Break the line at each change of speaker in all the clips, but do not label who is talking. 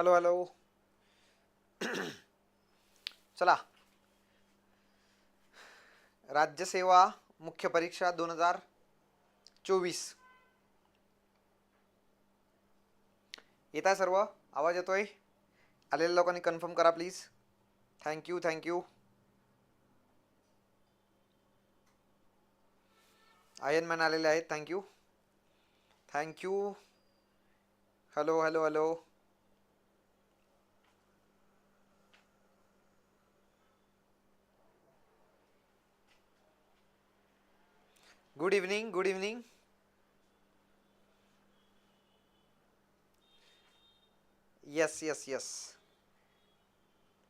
Hello hello चला. राज्यसेवा मुख्य परीक्षा दोन हजार चोवीस. येत आहे सर्व? आवाज येतोय? आलेल्या लोकांनी कन्फर्म करा please thank you thank you ion मॅन आलेले आहेत. Thank you thank you hello hello hello good evening good evening yes yes yes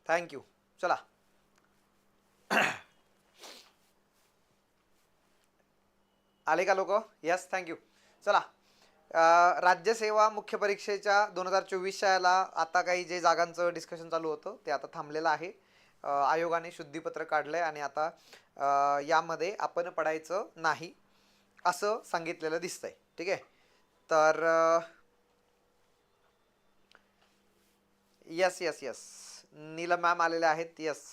thank you चला आले का लोक? यस थँक्यू चला राज्यसेवा मुख्य परीक्षेच्या दोन हजार चोवीसच्या याला आता काही जे जागांचं डिस्कशन चालू होतं ते आता थांबलेलं आहे. आयोगाने शुद्धीपत्र काढलं आहे आणि आता यामध्ये आपण पडायचं नाही असं सांगितलेलं दिसतंय. ठीक आहे? तर yes yes yes Neelam ma'am आलेले आहेत. Yes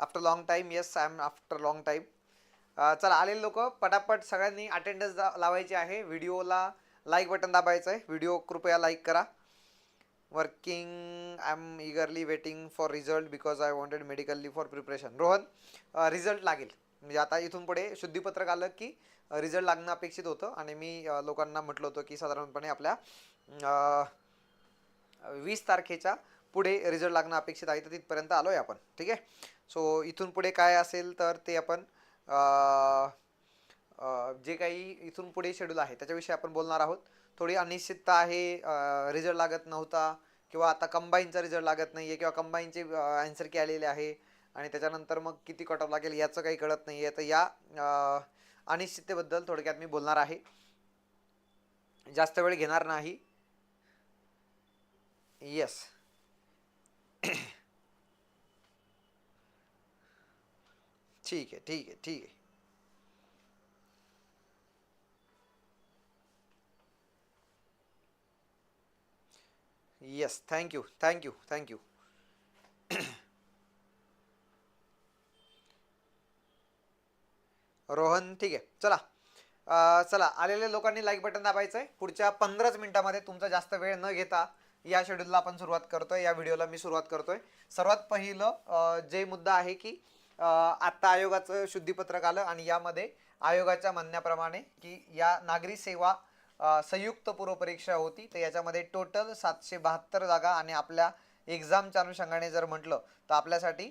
after long time yes I am after long time चला आलेले लोक पटापट सगळ्यांनी अटेंडन्स लावायची आहे. व्हिडिओला लाईक बटन दाबायचं आहे व्हिडिओ कृपया लाईक करा. Working I am eagerly waiting for result because I wanted medically for preparation Rohan result लागेल. म्हणजे आता इथून पुढे शुद्धीपत्रक आलं की रिझल्ट लागणं अपेक्षित होतं आणि मी लोकांना म्हटलं होतं की साधारणपणे आपल्या वीस तारखेच्या पुढे रिझल्ट लागणं अपेक्षित आहे. तर तिथपर्यंत आलो आहे आपण. ठीक आहे? सो इथून पुढे काय असेल तर ते आपण जे काही इथून पुढे शेड्यूल आहे त्याच्याविषयी आपण बोलणार आहोत. थोडी अनिश्चितता आहे रिझल्ट लागत नव्हता किंवा आता कंबाईनचा रिझल्ट लागत नाही आहे किंवा कंबाईनचे ॲन्सर की आलेले आहे आणि त्याच्यानंतर मग किती कट ऑफ लागेल याचं काही कळत नाही आहे तर या अनिश्चिततेबद्दल थोडक्यात मी बोलणार आहे. जास्त वेळ घेणार नाही. येस ठीक आहे ठीक आहे ठीक आहे. Yes thank you thank you thank you Rohan ठीक आहे. चला. चला आलेल्या लोकांनी लाईक बटन दाबायचं आहे पुढच्या पंधराच मिनिटामध्ये तुमचा जास्त वेळ न घेता या शेड्यूलला आपण सुरुवात करतोय. या व्हिडिओला मी सुरुवात करतोय. सर्वात पहिलं जे मुद्दा आहे की आत्ता आयोगाचं शुद्धीपत्रक आलं आणि यामध्ये आयोगाच्या म्हणण्याप्रमाणे की या नागरी सेवा संयुक्त पूर्वपरीक्षा होती. तर याच्यामध्ये टोटल सातशे बहात्तर जागा आणि आपल्या एक्झामच्या अनुषंगाने जर म्हटलं तर आपल्यासाठी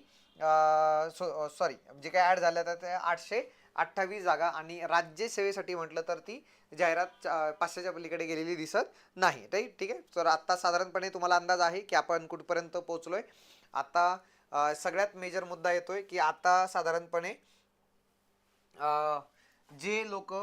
सॉरी जे काय ॲड झाल्या तर त्या आठशे अठ्ठावीस जागा आणि राज्यसेवेसाठी म्हटलं तर ती जाहिरात पाचशेच्या पलीकडे गेलेली दिसत नाही. राईट ठीक आहे? तर आत्ता साधारणपणे तुम्हाला अंदाज आहे की आपण कुठपर्यंत पोहोचलोय. आता आत्ता सगळ्यात मेजर मुद्दा येतोय की आता साधारणपणे जे लोक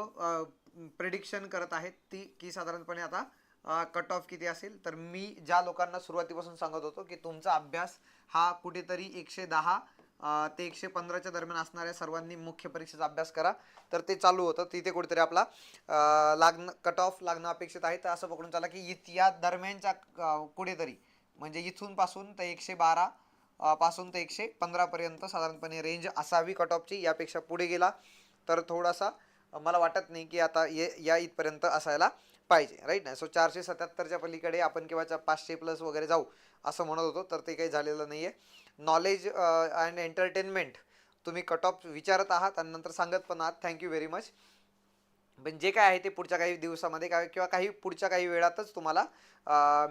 प्रेडिक्शन करत आहेत ती की साधारणपणे आता कट ऑफ किती असेल? तर मी ज्या लोकांना सुरुवातीपासून सांगत होतो की तुमचा अभ्यास हा कुठेतरी एकशे दहा ते एकशे पंधराच्या दरम्यान असणाऱ्या सर्वांनी मुख्य परीक्षेचा अभ्यास करा. तर ते चालू होतं. तिथे कुठेतरी आपला लागणं कट ऑफ लागणं अपेक्षित आहे. तर असं पकडून चाला की इत या दरम्यानच्या कुठेतरी म्हणजे इथून पासून ते एकशे बारा पासून ते एकशे पंधरापर्यंत साधारणपणे रेंज असावी कट ऑफची यापेक्षा पुढे गेला तर थोडासा मला वाटत नाही की आता ये या इथपर्यंत असायला पाहिजे राईट ना? सो चारशे सत्याहत्तरच्या पलीकडे आपण किंवा पाचशे प्लस वगैरे जाऊ असं म्हणत होतो तर ते काही झालेलं नाही आहे नॉलेज अँड एंटरटेनमेंट तुम्ही कट ऑफ विचारत आहात आणि नंतर सांगत पण आहात. थँक्यू व्हेरी मच पण जे काय आहे ते पुढच्या काही दिवसामध्ये काय किंवा काही पुढच्या काही वेळातच तुम्हाला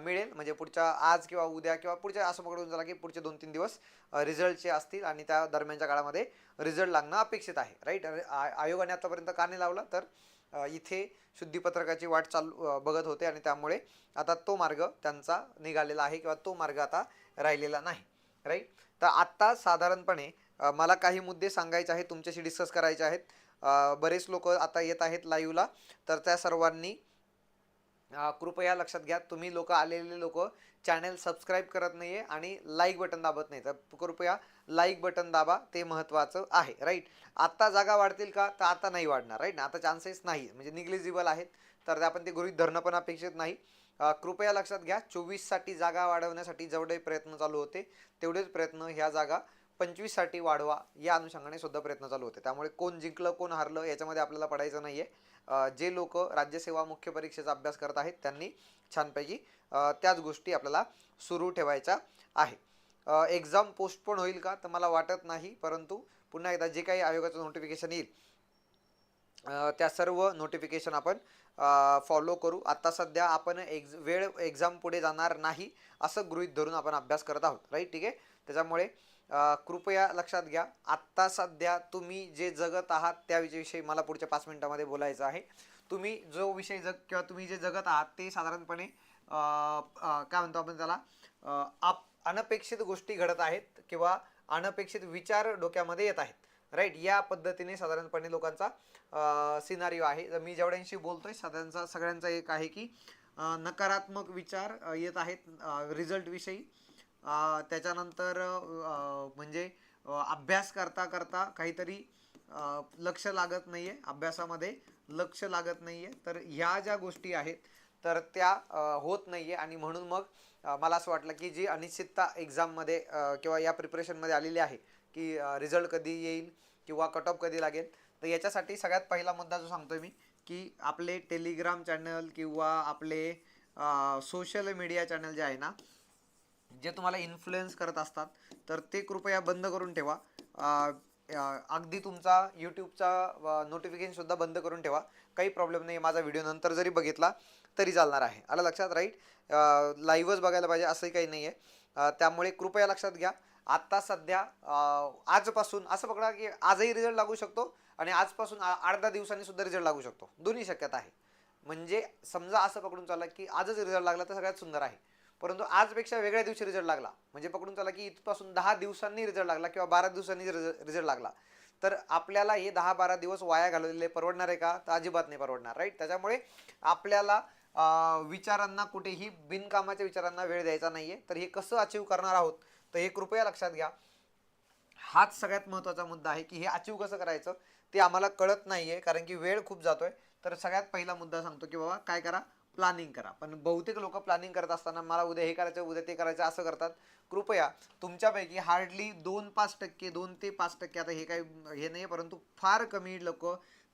मिळेल. म्हणजे पुढच्या आज किंवा उद्या किंवा पुढच्या असं पकडून झाला की पुढचे दोन तीन दिवस रिझल्टचे असतील आणि त्या दरम्यानच्या काळामध्ये रिझल्ट लागणं अपेक्षित आहे. राईट आयोगाने आतापर्यंत का नाही लावला? तर इथे शुद्धीपत्रकाची वाट चालू बघत होते आणि त्यामुळे आता तो मार्ग त्यांचा निघालेला आहे किंवा तो मार्ग आता राहिलेला नाही. राईट तर आत्ता साधारणपणे मला काही मुद्दे सांगायचे आहेत तुमच्याशी डिस्कस करायचे आहेत. बरेच लोक आता येत आहेत लाईव्हला तर त्या सर्वांनी कृपया लक्षात घ्या. तुम्ही लोक आलेले लोक चॅनल सबस्क्राईब करत नाही आहे आणि लाईक बटन दाबत नाही. तर कृपया लाईक बटन दाबा. ते महत्त्वाचं आहे राईट आत्ता जागा वाढतील का? तर आता नाही वाढणार राईट ना आता चान्सेस नाही. म्हणजे निग्लिजिबल आहेत. तर ते आपण ते गृहित धरणं पण अपेक्षित नाही. कृपया लक्षात घ्या. चोवीससाठी जागा वाढवण्यासाठी जेवढे प्रयत्न चालू होते तेवढेच प्रयत्न ह्या जागा पंचवीससाठी वाढवा या अनुषंगाने सुद्धा प्रयत्न चालू होते. त्यामुळे कोण जिंकलं कोण हारलं याच्यामध्ये आपल्याला पडायचं नाही आहे जे लोक राज्यसेवा मुख्य परीक्षेचा अभ्यास करत आहेत त्यांनी छानपैकी त्याच गोष्टी आपल्याला सुरू ठेवायच्या आहे. एक्झाम पोस्टपोन होईल का? तर मला वाटत नाही परंतु पुन्हा एकदा जे काही आयोगाचं नोटिफिकेशन येईल त्या सर्व नोटिफिकेशन आपण फॉलो करू. आत्ता सध्या आपण एक्झ वेळ एक्झाम पुढे जाणार नाही असं गृहीत धरून आपण अभ्यास करत आहोत. राईट ठीक आहे? त्याच्यामुळे कृपया लक्षात घ्या. आत्ता सध्या तुम्ही जे जगत आहात त्या विषयी मला पुढच्या पाच मिनिटामध्ये बोलायचं आहे. तुम्ही जो विषय जग किंवा तुम्ही जे जगत आहात ते साधारणपणे काय म्हणतो आपण त्याला? आप अनपेक्षित गोष्टी घडत आहेत किंवा अनपेक्षित विचार डोक्यामध्ये येत आहेत. राईट या पद्धतीने साधारणपणे लोकांचा सिनारिओ आहे. तर मी जेवढ्यांशी बोलतोय साधारणचा सगळ्यांचा एक आहे की नकारात्मक विचार येत आहेत रिझल्टविषयी त्याच्यानंतर म्हणजे अभ्यास करता करता काहीतरी लक्ष लागत नाही आहे अभ्यासामध्ये लक्ष लागत नाही आहे तर ह्या ज्या गोष्टी आहेत तर त्या होत नाही आहे आणि म्हणून मग मला असं वाटलं की जी अनिश्चितता एक्झाममध्ये किंवा या प्रिपरेशनमध्ये आलेली आहे की रिझल्ट कधी येईल किंवा कट ऑफ कधी लागेल तर याच्यासाठी सगळ्यात पहिला मुद्दा जो सांगतो मी की आपले टेलिग्राम चॅनल किंवा आपले सोशल मीडिया चॅनल जे आहे ना जे तुम्हाला इन्फ्लुएन्स करत असतात तर ते कृपया बंद करून ठेवा. अगदी तुमचा यूट्यूबचा नोटिफिकेशनसुद्धा बंद करून ठेवा. काही प्रॉब्लेम नाही माझा व्हिडिओ नंतर जरी बघितला तरी चालणार आहे. आलं लक्षात राईट लाईव्हच बघायला पाहिजे असंही काही नाही आहे त्यामुळे कृपया लक्षात घ्या. आत्ता सध्या आजपासून असं पकडा की आजही रिझल्ट लागू शकतो आणि आजपासून आ- आठ दहा दिवसांनी सुद्धा रिझल्ट लागू शकतो. दोन्ही शक्यता आहे. म्हणजे समजा असं पकडून चालला की आजच रिझल्ट लागला तर सगळ्यात सुंदर आहे. परंतु आजपेक्षा वेगळ्या दिवशी रिझल्ट लागला. म्हणजे पकडून चला की इथपासून दहा दिवसांनी रिझल्ट लागला किंवा बारा दिवसांनी रिझल्ट लागला. तर आपल्याला हे दहा बारा दिवस वाया घालवलेले परवडणार आहे का? तर अजिबात नाही परवडणार राईट त्याच्यामुळे आपल्याला विचारांना कुठेही बिनकामाच्या विचारांना वेळ द्यायचा नाही आहे तर हे कसं अचीव करणार आहोत? तर हे कृपया लक्षात घ्या. हाच सगळ्यात महत्त्वाचा मुद्दा आहे की हे अचीव कसं करायचं ते आम्हाला कळत नाही आहे कारण की वेळ खूप जातो आहे तर सगळ्यात पहिला मुद्दा सांगतो की बाबा काय करा? प्लॅनिंग करा. पण बहुतेक लोक प्लॅनिंग करत असताना मला उद्या हे करायचं उद्या ते करायचं असं करतात. कृपया तुमच्यापैकी हार्डली दोन पाच टक्के दोन ते पाच टक्के आता हे काही हे नाही परंतु फार कमी लोक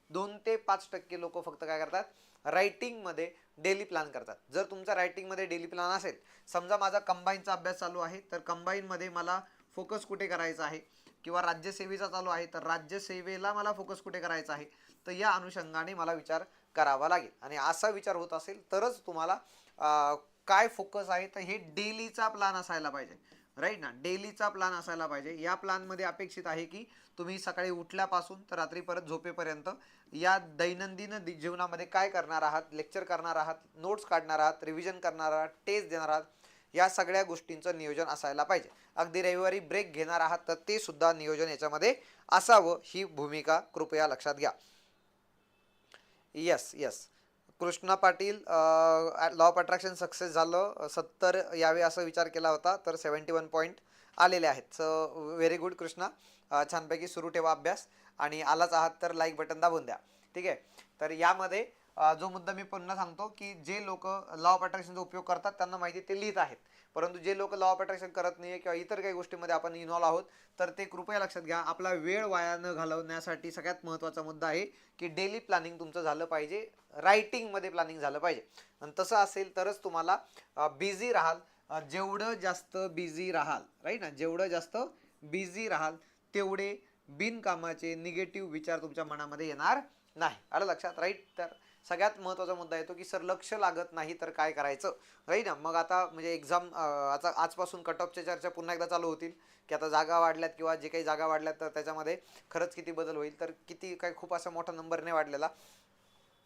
दोन ते पाच टक्के लोक फक्त काय करतात? रायटिंगमध्ये डेली प्लॅन करतात. जर तुमचा रायटिंगमध्ये डेली प्लॅन असेल समजा माझा कंबाईनचा अभ्यास चालू आहे तर कंबाईनमध्ये मला फोकस कुठे करायचा आहे? किंवा राज्यसेवेचा चालू आहे तर राज्यसेवेला मला फोकस कुठे करायचा आहे? तर या अनुषंगाने मला विचार करावा लागेल. आणि असा विचार होत असेल तरच तुम्हाला काय फोकस आहे तर हे डेलीचा प्लॅन असायला पाहिजे. राईट ना? डेलीचा प्लॅन असायला पाहिजे. या प्लॅनमध्ये अपेक्षित आहे की तुम्ही सकाळी उठल्यापासून तर रात्री परत झोपेपर्यंत या दैनंदिन दि- जीवनामध्ये काय करणार आहात? लेक्चर करणार आहात? नोट्स काढणार आहात? रिव्हिजन करणार आहात? टेस्ट देणार आहात? या सगळ्या गोष्टींचं नियोजन असायला पाहिजे. अगदी रविवारी ब्रेक घेणार आहात तर ते सुद्धा नियोजन याच्यामध्ये असावं. ही भूमिका कृपया लक्षात घ्या. Yes yes Krishna Patil law of attraction success झालं. सत्तर यावे असं विचार केला होता तर सेवन्टी वन पॉईंट आलेले आहेत. So very good Krishna. छानपैकी सुरू ठेवा अभ्यास आणि आलाच आहात तर लाईक बटन दाबून द्या. ठीक आहे? तर यामध्ये जो मुद्दा मी पुन्हा सांगतो की जे लोक लॉ ऑफ अट्रॅक्शनचा उपयोग करतात त्यांना माहिती ते लिहित आहेत. परंतु जे लोक लॉ ऑफ अट्रॅक्शन करत नाही किंवा इतर काही गोष्टीमध्ये आपण इन्व्हॉल्व आहोत तर ते कृपया लक्षात घ्या. आपला वेळ वाया न घालवण्यासाठी सगळ्यात महत्त्वाचा मुद्दा आहे की डेली प्लॅनिंग तुमचं झालं पाहिजे रायटिंगमध्ये प्लॅनिंग झालं पाहिजे. आणि तसं असेल तरच तुम्हाला बिझी राहाल. जेवढं जास्त बिझी राहाल राईट ना? जेवढं जास्त बिझी राहाल तेवढे बिनकामाचे निगेटिव्ह विचार तुमच्या मनामध्ये येणार नाही. आलं लक्षात? राईट तर सगळ्यात महत्त्वाचा मुद्दा येतो की सर लक्ष लागत नाही तर काय करायचं? राईट ना? मग आता म्हणजे एक्झाम आता आजपासून कट ऑफच्या चर्चा पुन्हा एकदा चालू होतील. की आता जागा वाढल्यात किंवा जे काही जागा वाढल्यात तर त्याच्यामध्ये खरंच किती बदल होईल? तर किती काय खूप असा मोठा नंबर नाही वाढलेला.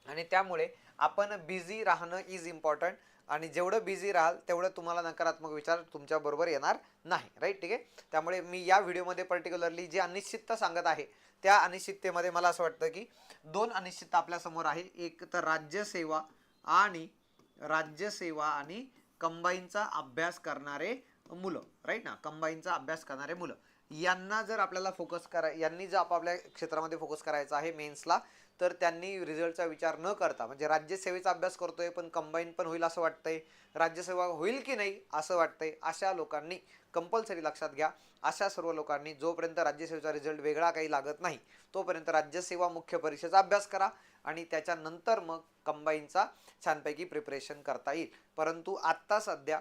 आणि त्यामुळे आपण बिझी राहणं इज इम्पॉर्टंट आणि जेवढं बिझी राहाल तेवढं तुम्हाला नकारात्मक विचार तुमच्याबरोबर येणार नाही. राईट ठीक आहे? त्यामुळे मी या व्हिडिओमध्ये पर्टिक्युलरली जी अनिश्चितता सांगत आहे त्या अनिश्चिततेमध्ये मला असं वाटतं की दोन अनिश्चितता आपल्यासमोर आहे. एक तर राज्यसेवा आणि राज्यसेवा आणि कंबाईनचा अभ्यास करणारे मुलं. राईट ना? कंबाईनचा अभ्यास करणारे मुलं. यांना जर आपल्याला फोकस करा यांनी जर आपापल्या क्षेत्रामध्ये फोकस करायचा आहे मेन्सला तर त्यांनी रिझल्टचा विचार न करता म्हणजे राज्यसेवेचा अभ्यास करतोय पण कंबाईन पण होईल असं वाटतंय. राज्यसेवा होईल की नाही असं वाटतंय. अशा लोकांनी कंपल्सरी लक्षात घ्या. अशा सर्व लोकांनी जोपर्यंत राज्यसेवेचा रिझल्ट वेगळा काही लागत नाही तोपर्यंत राज्यसेवा मुख्य परीक्षेचा अभ्यास करा आणि त्याच्यानंतर मग कंबाईनचा छानपैकी प्रिपरेशन करता येईल. परंतु आत्ता सध्या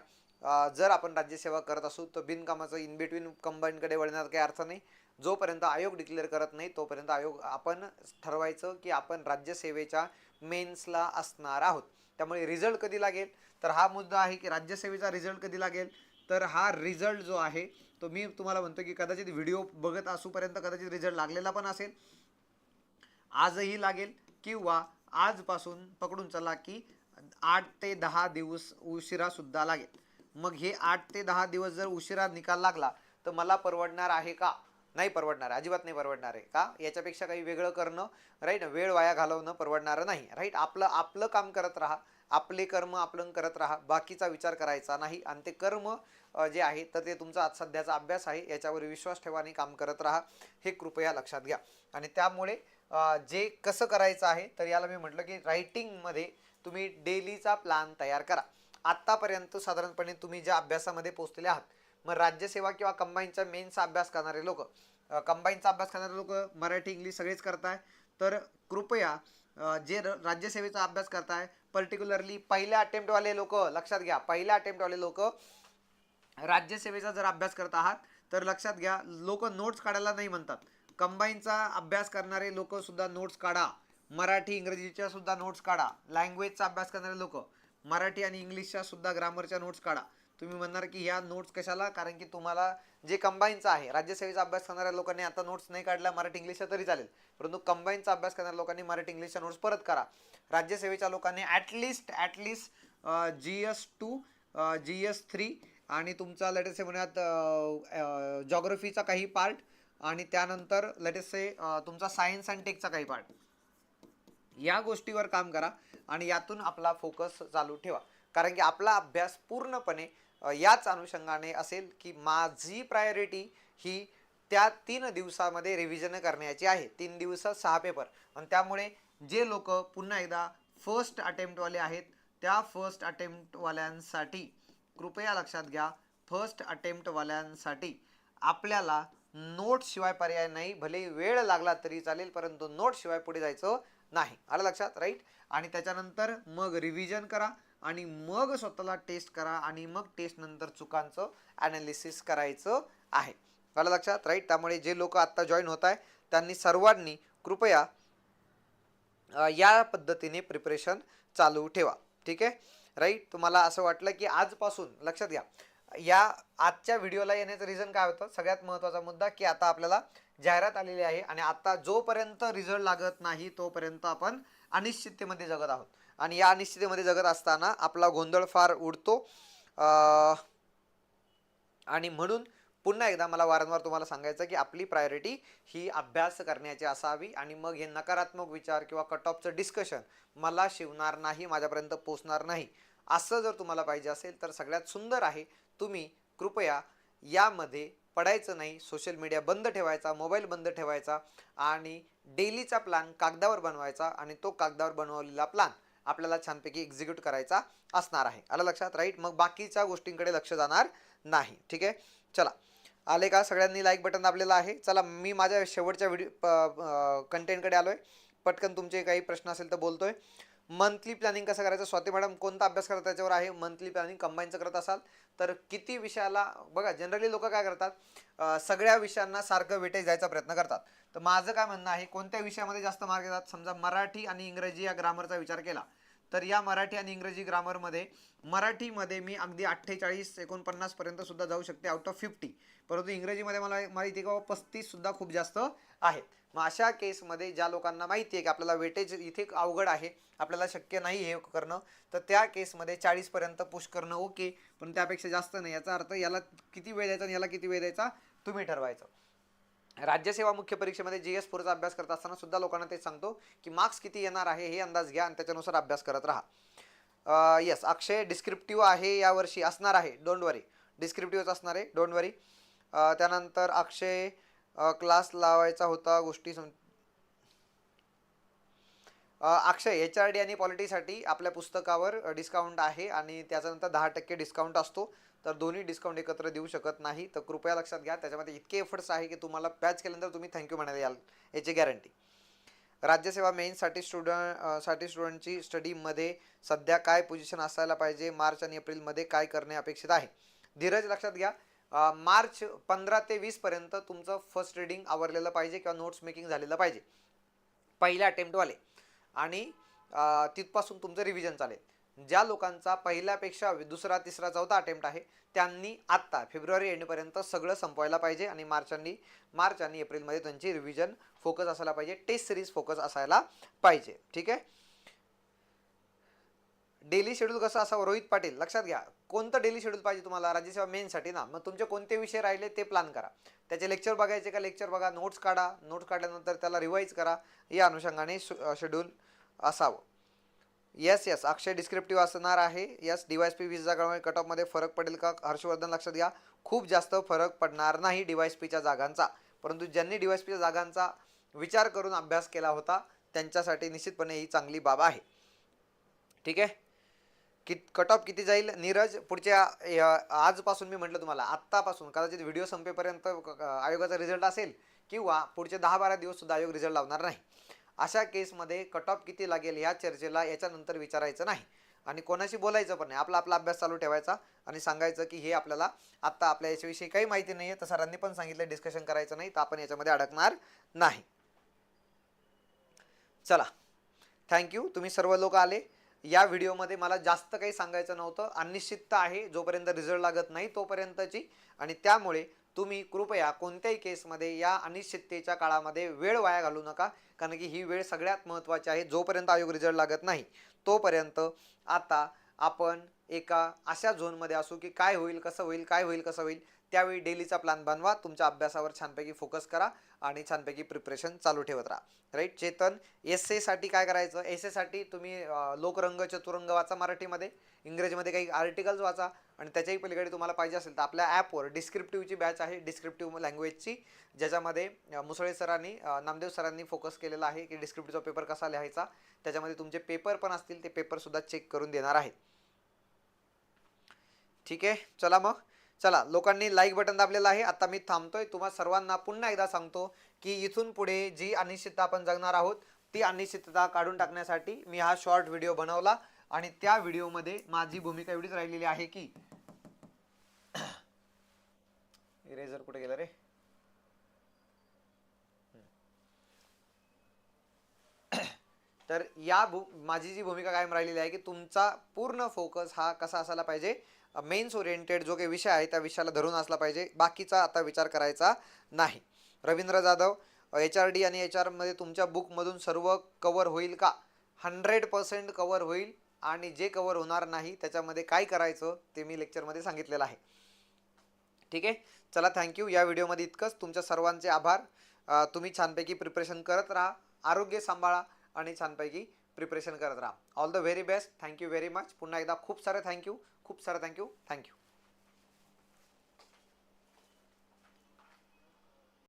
जर आपण राज्यसेवा करत असू तर बिनकामाचं इन बिटवीन कंबाईनकडे वळण्यात काही अर्थ नाही. जोपर्यंत आयोग डिक्लेअर करत नाही तोपर्यंत आयोग आपण ठरवायचं की आपण राज्यसेवेच्या मेन्सला असणार आहोत. त्यामुळे रिझल्ट कधी लागेल? तर हा मुद्दा आहे की राज्यसेवेचा रिझल्ट कधी लागेल? तर हा रिझल्ट जो आहे तो मी तुम्हाला म्हणतो की कदाचित व्हिडिओ बघत असूपर्यंत कदाचित रिझल्ट लागलेला पण असेल. आजही लागेल किंवा आजपासून पकडून चला की आठ ते दहा दिवस उशिरासुद्धा लागेल. मग हे आठ ते दहा दिवस जर उशिरा निकाल लागला तर मला परवडणार आहे का? नाही परवडणार आहे. अजिबात नाही परवडणार आहे. का? याच्यापेक्षा काही वेगळं करणं राईट वेळ वाया घालवणं परवडणारं नाही. राईट आपलं आपलं काम करत राहा. आपले कर्म आपलं करत राहा. बाकीचा विचार करायचा नाही. आणि ते कर्म जे आहे तर ते तुमचा आज सध्याचा अभ्यास आहे. याच्यावर विश्वास ठेवा आणि काम करत राहा. हे कृपया लक्षात घ्या. आणि त्यामुळे जे कसं करायचं आहे तर याला मी म्हटलं की रायटिंगमध्ये तुम्ही डेलीचा प्लॅन तयार करा. आत्तापर्यंत साधारणपणे तुम्ही ज्या अभ्यासामध्ये पोहोचलेले आहात मग राज्यसेवा किंवा कंबाईनचा मेन्सचा अभ्यास करणारे लोक कंबाईनचा अभ्यास करणारे लोक मराठी इंग्लिश सगळेच करताय. तर कृपया जे र- राज्यसेवेचा अभ्यास करताय पर्टिक्युलरली पहिल्या अटेम्प्टवाले लोक लक्षात घ्या. पहिल्या अटेम्प्टवाले लोक राज्यसेवेचा जर अभ्यास करत आहात तर लक्षात घ्या लोक नोट्स काढायला नाही म्हणतात. कंबाईनचा अभ्यास करणारे लोकसुद्धा नोट्स काढा. मराठी इंग्रजीच्या सुद्धा नोट्स काढा. लँग्वेजचा अभ्यास करणारे लोक. मराठी आणि इंग्लिशच्या सुद्धा ग्रामरच्या नोट्स काढा. तुम्ही म्हणणार की ह्या नोट्स कशाला? कारण की तुम्हाला जे कंबाईनचा आहे राज्यसेवेचा अभ्यास करणाऱ्या लोकांनी आता नोट्स नाही काढल्या मराठी इंग्लिशच्या तरी चालेल. परंतु कंबाईनचा अभ्यास करणाऱ्या लोकांनी मराठी इंग्लिशच्या नोट्स परत करा. राज्यसेवेच्या लोकांनी at least at least G S two G S three आणि तुमचा लेटेस्ट म्हणूयात जॉग्रफीचा काही पार्ट आणि त्यानंतर लेटेस्ट से तुमचा सायन्स अँड टेकचा काही पार्ट या गोष्टीवर काम करा आणि यातून आपला फोकस चालू ठेवा. कारण की आपला अभ्यास पूर्णपणे याच अनुषंगाने असेल की माझी प्रायोरिटी ही त्या तीन दिवसामध्ये रिव्हिजन करण्याची आहे. तीन दिवसात सहा पेपर आणि त्यामुळे जे लोक पुन्हा एकदा फर्स्ट अटेम्प्टवाले आहेत त्या फर्स्ट अटेम्प्टवाल्यांसाठी कृपया लक्षात घ्या फर्स्ट अटेम्प्टवाल्यांसाठी आपल्याला नोट शिवाय पर्याय नाही. भले वेळ लागला तरी चालेल परंतु नोट शिवाय पुढे जायचं नाही. आलं लक्षात? राईट आणि त्याच्यानंतर मग रिव्हिजन करा आणि मग स्वतःला टेस्ट करा आणि मग टेस्ट नंतर चुकांचं ॲनालिसिस करायचं आहे. आलं लक्षात? राईट त्यामुळे जे लोक आत्ता जॉईन होत आहे त्यांनी सर्वांनी कृपया या पद्धतीने प्रिपरेशन चालू ठेवा. ठीक आहे? राईट तुम्हाला असं वाटलं की आजपासून लक्षात घ्या. या आजच्या व्हिडिओला येण्याचं रिझन काय होतं? सगळ्यात महत्त्वाचा मुद्दा की आता आपल्याला जाहिरात आलेली आहे आणि आता जोपर्यंत रिझल्ट लागत नाही तोपर्यंत आपण अनिश्चिततेमध्ये जगत आहोत. आणि या अनिश्चिततेमध्ये जगत असताना आपला गोंधळ फार उडतो. आणि म्हणून पुन्हा एकदा मला वारंवार तुम्हाला सांगायचं की आपली प्रायोरिटी ही अभ्यास करण्याची असावी आणि मग हे नकारात्मक विचार किंवा कट ऑफचं डिस्कशन मला शिवणार नाही माझ्यापर्यंत पोचणार नाही असं जर तुम्हाला पाहिजे असेल तर सगळ्यात सुंदर आहे. तुम्ही कृपया यामध्ये पडायचं नाही सोशल मीडिया बंद ठेवायचा मोबाईल बंद ठेवायचा आणि डेलीचा प्लॅन कागदावर बनवायचा आणि तो कागदावर बनवलेला प्लॅन आपल्याला छानपैकी एक्झिक्यूट करायचा असणार आहे. आलं लक्षात? राईट मग बाकीच्या गोष्टींकडे लक्ष जाणार नाही. ठीक आहे? चला. आले का? सगळ्यांनी लाईक बटन दाबलेलं आहे. चला मी माझ्या शेवटच्या व्हिडिओ कंटेंटकडे आलो आहे पटकन तुमचे काही प्रश्न असेल तर बोलतो आहे मंथली प्लॅनिंग कसं करायचं? स्वाती मॅडम कोणता अभ्यास करता त्याच्यावर आहे? मंथली प्लॅनिंग कंबाईनचं करत असाल तर किती विषयाला बघा जनरली लोक काय करतात सगळ्या विषयांना सारखं वेटेज द्यायचा प्रयत्न करतात. तर माझं काय म्हणणं आहे कोणत्या विषयामध्ये जास्त मार्क येतात? समजा मराठी आणि इंग्रजी या ग्रामरचा विचार केला तर या मराठी आणि इंग्रजी ग्रामरमध्ये मराठीमध्ये मी अगदी अठ्ठेचाळीस एकोणपन्नासपर्यंत सुद्धा जाऊ शकते आउट ऑफ फिफ्टी परंतु इंग्रजीमध्ये मला माहिती आहे का पस्तीससुद्धा खूप जास्त आहेत मग अशा केसमध्ये ज्या लोकांना माहिती आहे की आपल्याला वेटेज इथे अवघड आहे आपल्याला शक्य नाही हे करणं तर त्या केसमध्ये चाळीसपर्यंत पुश करणं ओके पण त्यापेक्षा जास्त नाही. याचा अर्थ याला किती वेळ द्यायचा आणि याला किती वेळ द्यायचा? तुम्ही ठरवायचं. राज्यसेवा मुख्य परीक्षेमध्ये जी एस फोरचा अभ्यास करत असताना सुद्धा लोकांना ते सांगतो की मार्क्स किती येणार आहे हे अंदाज घ्या आणि त्याच्यानुसार अभ्यास करत राहा. येस अक्षय डिस्क्रिप्टिव्ह आहे यावर्षी असणार आहे डोंट वरी डिस्क्रिप्टिव्हच असणार आहे डोंट वरी त्यानंतर अक्षय क्लास लावायचा होता गोष्टी सम अक्षय एच आर डी आणि पॉलिटीसाठी आपल्या पुस्तकावर डिस्काउंट आहे आणि त्याच्यानंतर दहा टक्के डिस्काउंट असतो. तर दोन्ही डिस्काउंट एकत्र देऊ शकत नाही. तर कृपया लक्षात घ्या त्याच्यामध्ये इतके एफर्ट्स आहे की तुम्हाला पॅच केल्यानंतर तुम्ही थँक्यू म्हणायला याल याची गॅरंटी राज्यसेवा मेन्ससाठी स्टुडंटसाठी स्टुडंटची स्टडीमध्ये सध्या काय पोझिशन असायला पाहिजे मार्च आणि एप्रिलमध्ये काय करणे अपेक्षित आहे? धीरज लक्षात घ्या मार्च पंधरा ते वीसपर्यंत तुमचं फर्स्ट रिडिंग आवरलेलं पाहिजे किंवा नोट्स मेकिंग झालेलं पाहिजे. पहिल्या अटेम्प्टवाले आणि तिथपासून तुमचं रिव्हिजन चालेल. ज्या लोकांचा पहिल्यापेक्षा दुसरा तिसरा चौथा अटेम्प्ट आहे त्यांनी आत्ता फेब्रुवारी एंडपर्यंत सगळं संपवायला पाहिजे आणि मार्च आणि मार्च आणि एप्रिलमध्ये त्यांची रिव्हिजन फोकस असायला पाहिजे टेस्ट सिरीज फोकस असायला पाहिजे. ठीक आहे? डेली शेड्यूल कसं असावं? रोहित पाटील लक्षात घ्या. कोणतं डेली शेड्यूल पाहिजे तुम्हाला? राज्यसेवा मेनसाठी ना. मग तुमचे कोणते विषय राहिले ते प्लॅन करा. त्याचे लेक्चर बघायचे का? लेक्चर बघा. नोट्स काढा. नोट्स काढल्यानंतर त्याला रिवाईज करा. या अनुषंगाने शेड्यूल असावं. येस येस अक्षय डिस्क्रिप्टिव्ह असणार आहे. यस डिवायस पी वीस जागांमुळे कट ऑफमध्ये फरक पडेल का? हर्षवर्धन लक्षात घ्या. खूप जास्त फरक पडणार नाही डिवायस पीच्या जागांचा. परंतु ज्यांनी डिवायस पीच्या जागांचा विचार करून अभ्यास केला होता त्यांच्यासाठी निश्चितपणे ही चांगली बाब आहे. ठीक आहे? कि कट ऑफ किती जाईल? नीरज पुढच्या य- आजपासून मी म्हटलं तुम्हाला आत्तापासून कदाचित व्हिडिओ संपेपर्यंत क- आयोगाचा रिझल्ट असेल किंवा पुढचे दहा बारा दिवस सुद्धा आयोग रिझल्ट लावणार नाही. अशा केसमध्ये कट ऑफ किती लागेल ह्या चर्चेला याच्यानंतर विचारायचं नाही. आणि कोणाशी बोलायचं पण नाही. आपला आपला अभ्यास चालू ठेवायचा आणि सांगायचं की हे आपल्याला आत्ता आपल्या याच्याविषयी काही माहिती नाही आहे तर सरांनी पण सांगितलं डिस्कशन करायचं नाही तर आपण याच्यामध्ये अडकणार नाही. चला. थँक्यू तुम्ही सर्व लोक आले. या व्हिडिओमध्ये मला जास्त काही सांगायचं नव्हतं. अनिश्चितता आहे जोपर्यंत रिझल्ट लागत नाही तोपर्यंतची. आणि त्यामुळे तुम्ही कृपया कोणत्याही केसमध्ये या अनिश्चिततेच्या काळामध्ये वेळ वाया घालू नका कारण की ही वेळ सगळ्यात महत्त्वाची आहे. जोपर्यंत आयोग रिझल्ट लागत नाही तोपर्यंत आता आपण एका अशा झोनमध्ये असू की काय होईल कसं होईल काय होईल कसं होईल त्यावेळी डेलीचा प्लॅन बनवा. तुमच्या अभ्यासावर छानपैकी फोकस करा आणि छानपैकी प्रिपरेशन चालू ठेवत राहा. राईट? चेतन एस एसाठी काय करायचं? एस एसाठी तुम्ही लोकरंग चतुरंग वाचा मराठीमध्ये. इंग्रजीमध्ये काही आर्टिकल्स वाचा. आणि त्याच्याही पलीकडे तुम्हाला पाहिजे असेल तर आपल्या ॲपवर डिस्क्रिप्टिव्हची बॅच आहे. डिस्क्रिप्टिव्ह लँग्वेजची ज्याच्यामध्ये मुसळे सरांनी नामदेव सरांनी फोकस केलेला आहे की डिस्क्रिप्टिव्हचा पेपर कसा लिहायचा. त्याच्यामध्ये तुमचे पेपर पण असतील ते पेपरसुद्धा चेक करून देणार आहेत ठीक आहे? चला मग. चला लोकांनी लाईक बटन दाबलेलं आहे. आता मी थांबतोय. तुम्हा सर्वांना पुन्हा एकदा सांगतो की इथून पुढे जी अनिश्चितता आपण जगणार आहोत ती अनिश्चितता काढून टाकण्यासाठी मी हा शॉर्ट व्हिडिओ बनवला. आणि त्या व्हिडिओमध्ये माझी भूमिका एवढीच राहिलेली आहे की इरेझर कुठे गेलं रे? तर या भू माझी जी भूमिका कायम राहिलेली आहे की तुमचा पूर्ण फोकस हा कसा असायला पाहिजे? मेन्स ओरिएंटेड जो काही विषय आहे त्या विषयाला धरून असला पाहिजे. बाकीचा आता विचार करायचा नाही. Ravindra Jadhav H R D आणि एच आरमध्ये तुमच्या बुकमधून सर्व कवर होईल का? हंड्रेड पर्सेंट कवर होईल. आणि जे कवर होणार नाही त्याच्यामध्ये काय करायचं ते मी लेक्चरमध्ये सांगितलेलं आहे. ठीक आहे? चला थँक्यू या व्हिडिओमध्ये इतकंच. तुमच्या सर्वांचे आभार. तुम्ही छानपैकी प्रिपरेशन करत राहा. आरोग्य सांभाळा आणि छानपैकी प्रिपरेशन करत राहा. All the very best thank you very much पुन्हा एकदा खूप सारे थँक्यू खूप सारे थँक्यू थँक्यू